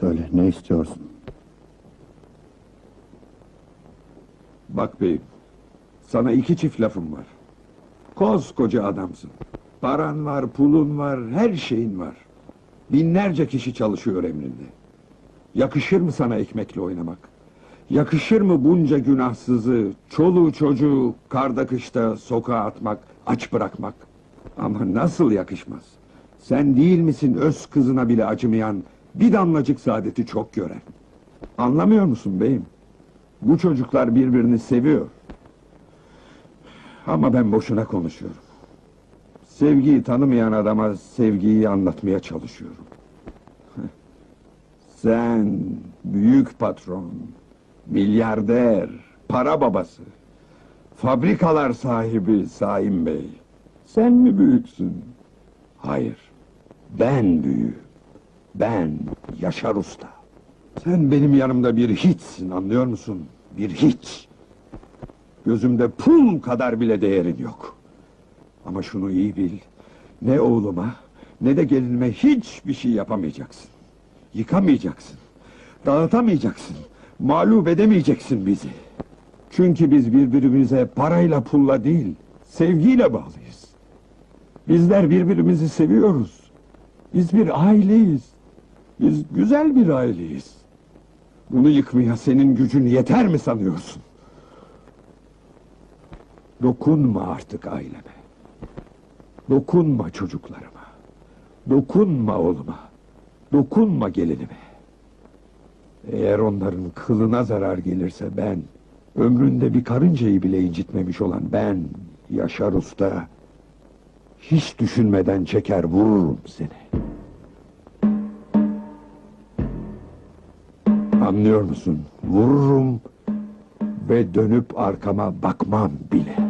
Söyle ne istiyorsun? Bak beyim, sana iki çift lafım var. Koskoca adamsın. Paran var, pulun var, her şeyin var. Binlerce kişi çalışıyor emrinde. Yakışır mı sana ekmekle oynamak? Yakışır mı bunca günahsızı, çoluğu çocuğu karda kışta sokağa atmak, aç bırakmak? Ama nasıl yakışmaz? Sen değil misin öz kızına bile acımayan, bir damlacık saadeti çok gören? Anlamıyor musun beyim? Bu çocuklar birbirini seviyor. Ama ben boşuna konuşuyorum. Sevgiyi tanımayan adama sevgiyi anlatmaya çalışıyorum. Sen büyük patron, milyarder, para babası, fabrikalar sahibi Saim Bey. Sen mi büyüksün? Hayır, ben büyüğüm. Ben Yaşar Usta. Sen benim yanımda bir hiçsin anlıyor musun? Bir hiç. Gözümde pul kadar bile değerin yok. Ama şunu iyi bil. Ne oğluma ne de gelinime hiçbir şey yapamayacaksın. Yıkamayacaksın. Dağıtamayacaksın. Mağlup edemeyeceksin bizi. Çünkü biz birbirimize parayla pulla değil, sevgiyle bağlıyız. Bizler birbirimizi seviyoruz. Biz bir aileyiz. Biz güzel bir aileyiz. Bunu yıkmaya senin gücün yeter mi sanıyorsun? Dokunma artık aileme. Dokunma çocuklarıma. Dokunma oğluma. Dokunma gelinime. Eğer onların kılına zarar gelirse ben, ömründe bir karıncayı bile incitmemiş olan ben, Yaşar Usta, hiç düşünmeden çeker vururum seni. Anlıyor musun? Vururum ve dönüp arkama bakmam bile.